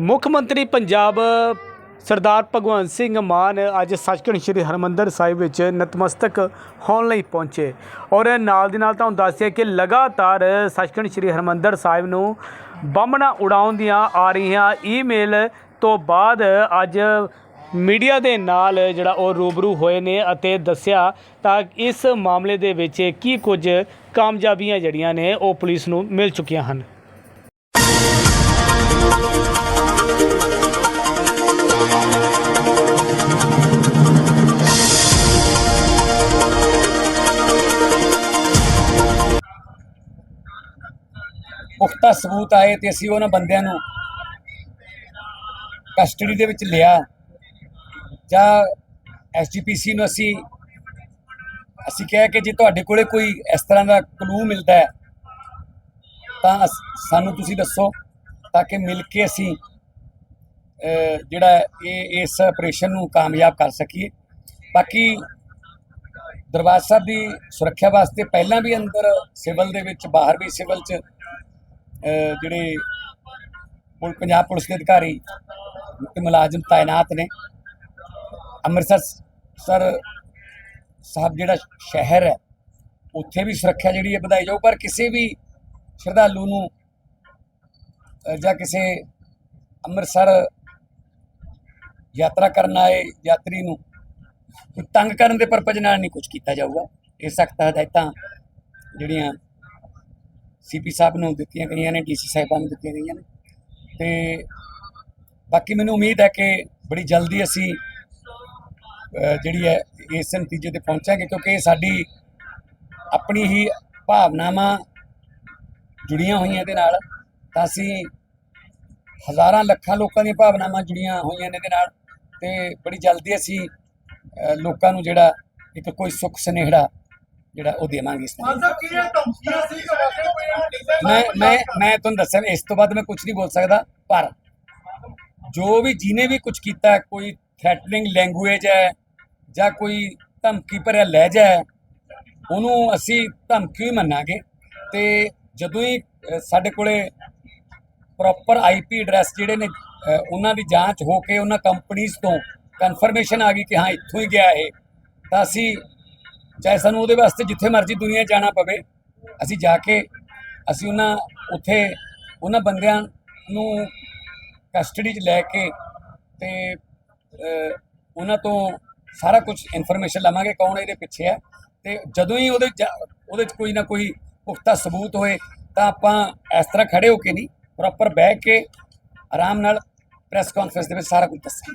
ਮੁੱਖ ਮੰਤਰੀ ਪੰਜਾਬ ਸਰਦਾਰ ਭਗਵੰਤ ਸਿੰਘ ਮਾਨ ਅੱਜ ਸੱਚਖੰਡ ਸ੍ਰੀ ਹਰਮੰਦਰ ਸਾਹਿਬ ਵਿੱਚ ਨਤਮਸਤਕ ਹੋਣ ਲਈ ਪਹੁੰਚੇ। ਔਰ ਨਾਲ ਦੀ ਨਾਲ ਤੁਹਾਨੂੰ ਦੱਸਿਆ ਕਿ ਲਗਾਤਾਰ ਸੱਚਖੰਡ ਸ੍ਰੀ ਹਰਮੰਦਰ ਸਾਹਿਬ ਨੂੰ ਬੰਮਣਾ ਉਡਾਉਣ ਦੀਆਂ ਆ ਰਹੀਆਂ ਈਮੇਲ ਤੋਂ ਬਾਅਦ ਅੱਜ ਮੀਡੀਆ ਦੇ ਨਾਲ ਜਿਹੜਾ ਉਹ ਰੂਬਰੂ ਹੋਏ ਨੇ ਅਤੇ ਦੱਸਿਆ ਤਾਂ ਇਸ ਮਾਮਲੇ ਦੇ ਵਿੱਚ ਕੀ ਕੁਝ ਕਾਮਯਾਬੀਆਂ ਜਿਹੜੀਆਂ ਨੇ ਉਹ ਪੁਲਿਸ ਨੂੰ ਮਿਲ ਚੁੱਕੀਆਂ ਹਨ। ਪੁਖਤਾ ਸਬੂਤ ਆਏ ਤੇ ਅਸੀਂ ਉਹਨਾਂ ਬੰਦਿਆਂ ਨੂੰ ਕਸਟਡੀ ਦੇ ਵਿੱਚ ਲਿਆ। ਜਾਂ ਐਸਜੀਪੀਸੀ ਨੂੰ ਅਸੀਂ ਅਸੀਂ ਕਿਹਾ ਕਿ ਜੇ ਤੁਹਾਡੇ ਕੋਲੇ ਕੋਈ ਇਸ ਤਰ੍ਹਾਂ ਦਾ ਕਲੂ ਮਿਲਦਾ ਹੈ, ਤਾਂ ਅਸ- ਸਾਨੂੰ ਤੁਸੀਂ ਦੱਸੋ, ਤਾਂ ਕਿ ਮਿਲ ਕੇ ਅਸੀਂ ਜਿਹੜਾ ਇਹ, ਇਸ ਆਪਰੇਸ਼ਨ ਨੂੰ ਕਾਮਯਾਬ ਕਰ ਸਕੀਏ। ਬਾਕੀ ਦਰਬਾਰ ਸਾਹਿਬ ਦੀ ਸੁਰੱਖਿਆ ਵਾਸਤੇ ਪਹਿਲਾਂ ਵੀ ਅੰਦਰ ਸਿਵਲ ਦੇ ਵਿੱਚ, ਬਾਹਰ ਵੀ ਸਿਵਲ 'ਚ ਜਿਹੜੇ ਪੁਲ, ਪੰਜਾਬ ਪੁਲਿਸ ਦੇ ਅਧਿਕਾਰੀ ਤੇ ਮੁਲਾਜ਼ਮ ਤਾਇਨਾਤ ਨੇ। ਅੰਮ੍ਰਿਤਸਰ ਸਰ, ਸਾਹਿਬ ਜਿਹੜਾ ਸ਼ਹਿਰ ਹੈ, ਉੱਥੇ ਵੀ ਸੁਰੱਖਿਆ ਜਿਹੜੀ ਹੈ ਵਧਾਈ ਜਾਊ, ਪਰ ਕਿਸੇ ਵੀ ਸ਼ਰਧਾਲੂ ਨੂੰ ਜਾਂ ਕਿਸੇ ਅੰਮ੍ਰਿਤਸਰ ਯਾਤਰਾ ਕਰਨ ਆਏ ਯਾਤਰੀ ਨੂੰ ਤੰਗ ਕਰਨ ਦੇ ਪਰਪਜ਼ ਨਾਲ ਨਹੀਂ ਕੁਝ ਕੀਤਾ ਜਾਊਗਾ। ਇਹ ਸਖਤ ਹਦਾਇਤਾਂ ਜਿਹੜੀਆਂ ਸੀਪੀ ਸਾਹਿਬ ਨੂੰ ਦਿੱਤੀਆਂ ਗਈਆਂ ਨੇ ਡੀਸੀ ਸਾਹਿਬਾਂ ਨੂੰ ਦਿੱਤੀਆਂ ਗਈਆਂ ਨੇ। ਤੇ ਬਾਕੀ ਮੈਨੂੰ ਉਮੀਦ ਹੈ ਕਿ ਬੜੀ ਜਲਦੀ ਅਸੀਂ ਜਿਹੜੀ ਹੈ ਇਸ ਨਤੀਜੇ ਤੇ ਪਹੁੰਚਾਂਗੇ ਕਿਉਂਕਿ ਇਹ ਸਾਡੀ ਆਪਣੀ ਹੀ ਭਾਵਨਾਵਾਂ ਜੁੜੀਆਂ ਹੋਈਆਂ ਇਹਦੇ ਨਾਲ। ਤਾਂ ਅਸੀਂ ਹਜ਼ਾਰਾਂ ਲੱਖਾਂ ਲੋਕਾਂ ਦੀਆਂ ਭਾਵਨਾਵਾਂ ਜੁੜੀਆਂ ਹੋਈਆਂ ਨੇ ਇਹਦੇ ਨਾਲ ਤੇ ਬੜੀ ਜਲਦੀ ਅਸੀਂ ਲੋਕਾਂ ਨੂੰ ਜਿਹੜਾ ਇੱਕ ਕੋਈ ਸੁੱਖ ਸੁਨੇਹੜਾ ਜਿਹੜਾ ਉਹ ਦੇਵਾਂਗੇ ਇਸ ਮੈਂ ਮੈਂ ਮੈਂ ਤੁਹਾਨੂੰ ਦੱਸਿਆ ਇਸ ਤੋਂ ਬਾਅਦ ਮੈਂ ਕੁਝ ਨਹੀਂ ਬੋਲ ਸਕਦਾ ਪਰ ਜੋ ਵੀ ਜਿਹਨੇ ਵੀ ਕੁਝ ਕੀਤਾ ਕੋਈ ਥ੍ਰੈਟਨਿੰਗ ਲੈਂਗੁਏਜ ਹੈ ਜਾਂ ਕੋਈ ਧਮਕੀ ਭਰਿਆ ਲਹਿਜਾ ਹੈ ਉਹਨੂੰ ਅਸੀਂ ਧਮਕੀ ਹੀ ਮੰਨਾਂਗੇ। ਤੇ ਜਦੋਂ ਹੀ ਸਾਡੇ ਕੋਲੇ ਪ੍ਰੋਪਰ ਆਈਪੀ ਐਡਰੈਸ ਜਿਹੜੇ ਨੇ ਉਹਨਾਂ ਦੀ ਜਾਂਚ ਹੋ ਕੇ ਉਹਨਾਂ ਕੰਪਨੀਆਂ ਤੋਂ ਕਨਫਰਮੇਸ਼ਨ ਆ ਗਈ ਕਿ ਹਾਂ, ਇੱਥੋਂ ਹੀ ਗਿਆ ਇਹ, ਤਾਂ ਅਸੀਂ ਚਾਹੇ ਸਾਨੂੰ ਉਹਦੇ ਵਾਸਤੇ ਜਿੱਥੇ ਮਰਜ਼ੀ ਦੁਨੀਆ ਜਾਣਾ ਪਵੇ, ਅਸੀਂ ਜਾ ਕੇ, ਅਸੀਂ ਉਹਨਾਂ ਉੱਥੇ, ਉਹਨਾਂ ਬੰਦਿਆਂ ਨੂੰ ਕਸਟਡੀ 'ਚ ਲੈ ਕੇ ਤੇ ਉਹਨਾਂ ਤੋਂ ਸਾਰਾ ਕੁਝ ਇਨਫੋਰਮੇਸ਼ਨ ਲਵਾਂਗੇ ਕੌਣ ਇਹਦੇ ਪਿੱਛੇ ਹੈ ਤੇ ਜਦੋਂ ਹੀ ਉਹਦੇ ਉਹਦੇ ਚ ਕੋਈ ਨਾ ਕੋਈ ਪੁਖਤਾ ਸਬੂਤ ਹੋਏ ਤਾਂ ਆਪਾਂ ਇਸ ਤਰ੍ਹਾਂ ਖੜੇ ਹੋ ਕੇ ਨਹੀਂ ਪ੍ਰੋਪਰ ਬਹਿ ਕੇ ਆਰਾਮ ਨਾਲ ਪ੍ਰੈਸ ਕਾਨਫਰੰਸ ਦੇ ਵਿੱਚ ਸਾਰਾ ਕੁਝ ਦੱਸਾਂਗੇ